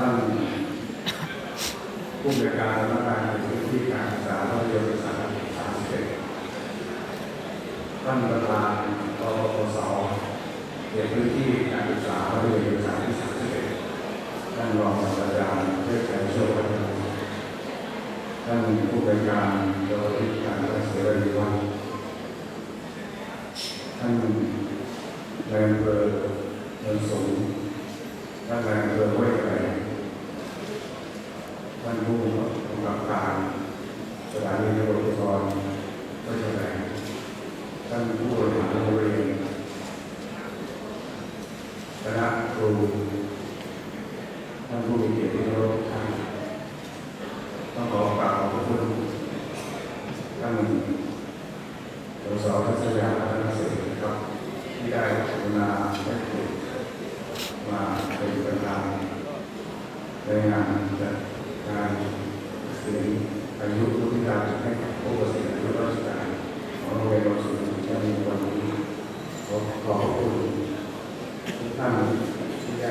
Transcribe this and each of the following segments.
ท่านผู้บริการและการพื้นที่การศึกษาและเรียนศึกษาสามสิบท่านประธานกปปสเขตพื้นที่การศึกษาและเรียนศึกษาที่สามสิบท่านรองศาสตราจารย์เทพชัยโชควัฒน์ท่านผู้บริการโดยการรักษาเรียนวันท่านนายอำเภอเมืองสูงท่านนายอำเภอห้วยไร่ท่านผู้กำกับการสถานีตำรวจภูธรห้วยไร่ท่านผู้บริหารโรงเรียนคณะครูท่านผู้มีเกียรติที่เคารพท่านต้องขอกราบขอบคุณท่านสสทัศยาพัฒนเสรีครับ ที่ได้กรุณาให้เกียรติ มาเป็นประธานในงานจัดงานเสียง อายุวุฒิการให้กับผู้เกษียณอายุราชการของโรงเรียนรสูงที่มีวันนี้ขอขอบคุณทุกท่านที่ได้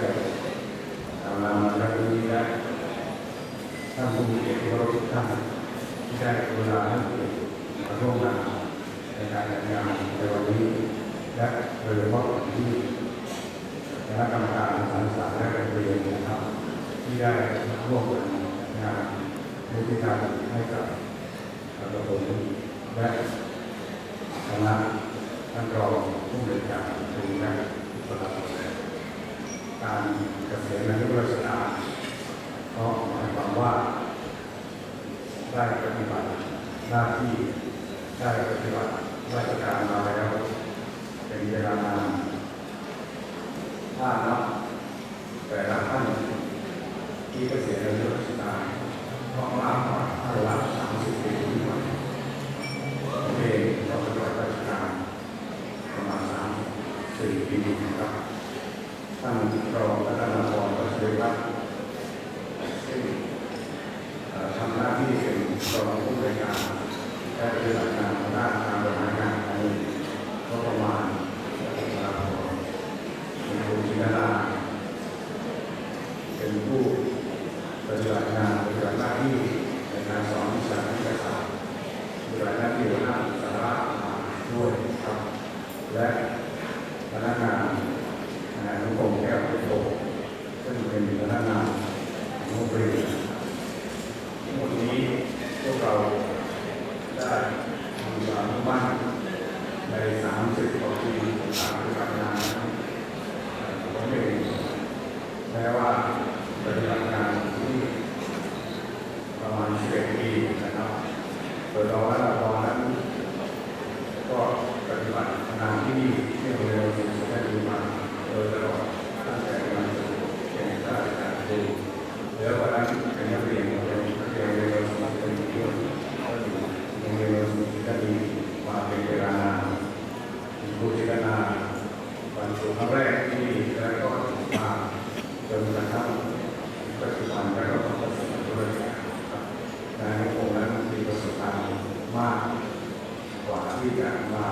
ตามมาในครั้งนี้และท่านผู้มีเกียรติทุกท่านที่ได้กรุณาให้เกียรติมาร่วมงานในการจัดงานในวันนี้ และโดยเฉพาะที่คณะกรรมการสารสารและการเรียนนะครับที่ได้ร่วมกันงาน ในที่การให้กับกระผมและคณะท่านรองผู้บริการถึงและตลอดการเกษียณอายุราชการก็หมายความว่า ได้ปฏิบัติหน้าที่ได้ปฏิบัติราชการมาแล้วเป็นเวลานานถ้านับแต่ละท่านที่เกษียณอายุราช และท่านรองประสิทธิรัตน์ซึ่งเอ่อทำหน้าที่เป็นรองผู้บริการและปฏิบัติงานทางด้านการบริหารงานการเงินก็ประมาณเวลาพอ เป็นผู้จินตนาเป็นผู้ปฏิบัติงานปฏิบัติหน้าที่ในการสอนวิชาวิทยาศาสตร์ปฏิบัติหน้าที่หัวหน้าสาระด้วยครับ และพนักงาน นายนุพงแก้วพุทโธซึ่งเป็นพนักงานโรงเรียนทั้งหมดนี้พวกเราได้ทำความมั่นใน 30กว่าปีของการปฏิบัติงานนะครับ ผมเองแม้ว่าปฏิบัติงานที่ประมาณ11ปีนะครับโดยรอและรอนั้นก็ปฏิบัติงานที่นี่ที่โรงเรียนสุขได้ดีมาโดยตลอดตั้งแต่การศึกษาเป็นข้า ราชการครูแล้ววันนั้นเป็นนักเรียนเป็นนักเรียนโรงเรียนสุขเป็นเพื่อนโรงเรียนสุขได้ดีมาเป็นเวลานานเป็นครูจิตนา วันศุกร์ครั้งแรกที่นี่แล้วก็มาจนกระทั่งปัจจุบันแล้วก็ต้องประสบการณ์ด้วยครับนายนิคมนั้นมีประสบการณ์มากกว่าที่จะมา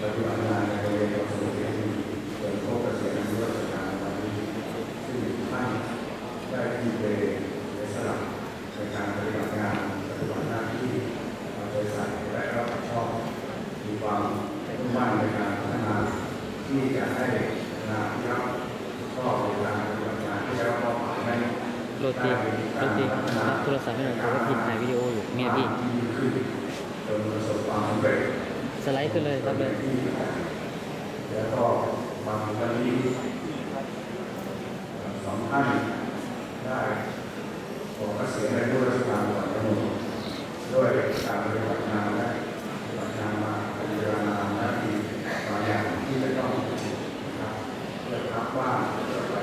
ปฏิบัติงานในโรงเรียนของสมุทรเรียนจนครบเกษียณอายุราชการวันนี้ซึ่งท่านได้ที่เวในสลับในการปฏิบัติงานปฏิบัติหน้าที่มาโดยใส่และรับผิดชอบ มีความมุ่งมั่นในการพัฒนาที่จะให้งานที่รับชอบในการปฏิบัติงานที่ได้รับมอบหมายให้ โรตีโรตีรับ ผมก็พท์ให้หน่อยเพราะว่าพี่ถ่ายวิดีโออยู่เนี่ยพี่สไลด์ขึ้นเลยครับเลยแล้วก็มาถึงนี้สองท่านได้ขอเกษียณในผู้ราชการก่อนกำหนดด้วยการปฏิบัติงานและปฏิบัติงานมาเป็นเวลานานและมีบางอย่างที่จะต้องนะครับเพื่อพักว่างเพื่อไป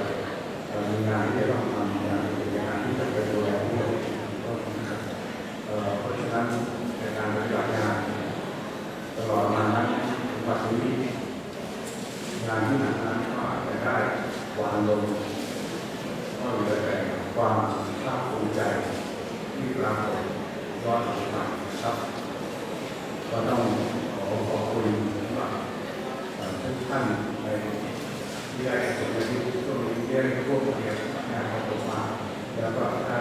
เอ่อมีงานที่จะต้องทำงานเป็นงานที่จะไปดูแลด้วยก็นะครับเอ่อเพราะฉะนั้นในการปฏิบัติงาน ตลอดมานั้นถึงวันนี้งานที่หนักนั้นก็อาจจะได้วางลงก็เหลือแต่ความภาคภูมิใจที่ปรากฏย้อนหลังมาครับ ก็ต้องขอขอบคุณสำหรับเอ่อ ท่านในที่ได้ส่งมาที่ช่วงนี้ที่ได้ร่วมเรียนงานของผมมาแล้วก็ได้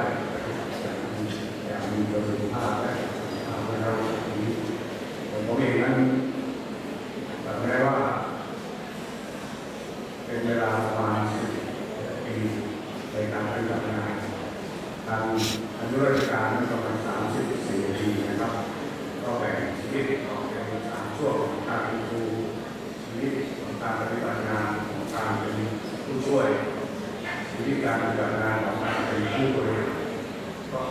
อย่างมีประสิทธิภาพและทำให้เราผมเองนั้นแม้ว่า เป็นเวลาประมาณสิบปีในการปฏิบัติงานทางอายุราชการนั้นประมาณสามสิบสี่ปีนะครับ ก็แบ่งชีวิตออกเป็นสามช่วงของการเป็นครูชีวิตของ การปฏิบัติงานของการเป็นผู้ช่วยชีวิตการปฏิบัติงานของการเป็นผู้บริหารก็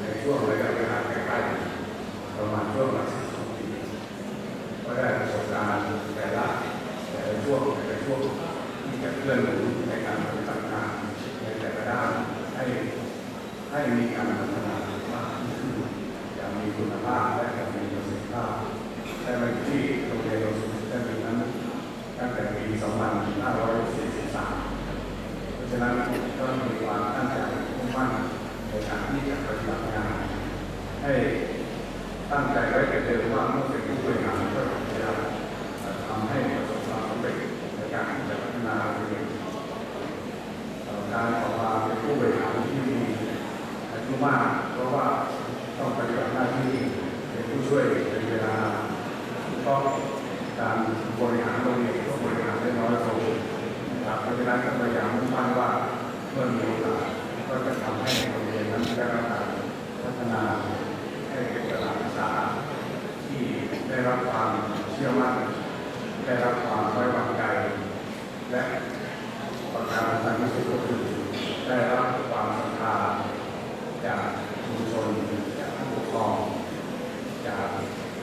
ในช่วงระยะเวลาใกล้ๆประมาณช่วงละสิบสองปีก็ได้ประสบการณ์แต่ละแต่ละช่วงแต่ละช่วงที่จะเคลื่อนหนุนในการปฏิบัติงานในแต่ละด้านให้ให้มีการพัฒนามากขึ้นอย่างมีคุณภาพและอย่างมีประสิทธิภาพได้มาอยู่ที่โรงเรียนเราสุดได้เป็นนั้นตั้งแต่ปี 2543 เพราะฉะนั้นก็มีความตั้งใจมุ่งมั่นในการที่จะปฏิบัติงาน ให้ตั้งใจไว้แต่เดิมว่าเมื่อเป็นผู้บริหารก็จะทำให้ประสบความสำเร็จในการพัฒนาตัวเองการออกมาเป็นผู้บริหารที่มีอายุมากเพราะว่าต้องปฏิบัติหน้าที่เป็นผู้ช่วยเป็นเวลาเพราะการบริหารโรงเรียนก็บริหารได้น้อยลงครับเพราะฉะนั้นก็พยายามมุ่งมั่นว่าเมื่อมีโอกาสก็จะทำให้โรงเรียนนั้นได้รับการพัฒนา ให้เป็นตลาดศึกษาที่ ได้รับความเชื่อมั่นได้รับความไว้วางใจ และประการสำคัญที่สุดก็คือได้รับความศรัทธาจากชุมชนจากผู้ปกครอง จาก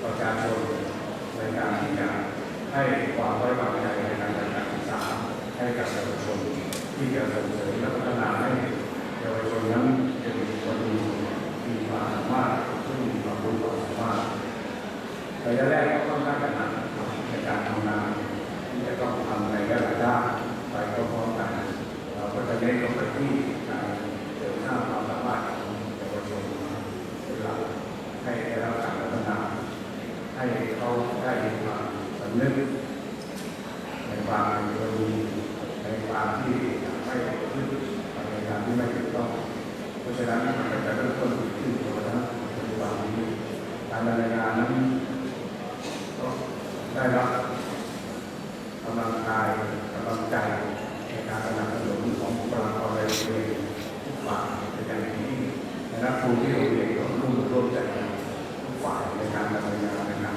ประชาชนในการที่จะให้ความไว้วางใจในการจัดการศึกษาให้กับเยาวชนที่จะส่งเสริมและพัฒนาให้เยาวชนนั้นเป็นคนดีมีความสามารถซึ่งมีความรู้ความสามารถ ระยะแรกก็ต้องการกันหนักในการทำงานที่จะต้องทำในหลายด้านไปพร้อมกันเราก็จะเน้นลงไปที่การเสริมสร้างความสามารถของเยาวชนเป็นหลักให้ได้รับการพัฒนา ให้เขาได้มีความสำนึกในความเป็นคนดีในความที่ไม่ยึดในการที่ไม่ถูกต้องเพราะฉะนั้นมันก็จะเริ่มต้นขึ้นตัวนะปัจจุบันนี้การดำเนินงานนั้น ได้รับกำลังกายกำลังใจในการสนับสนุนของบุคลากรในโรงเรียนทุกฝ่ายเป็นอย่างยิ่งและครูที่โรงเรียนก็ร่วมร่วมใจทุกฝ่ายในการดำเนินงานนะครับ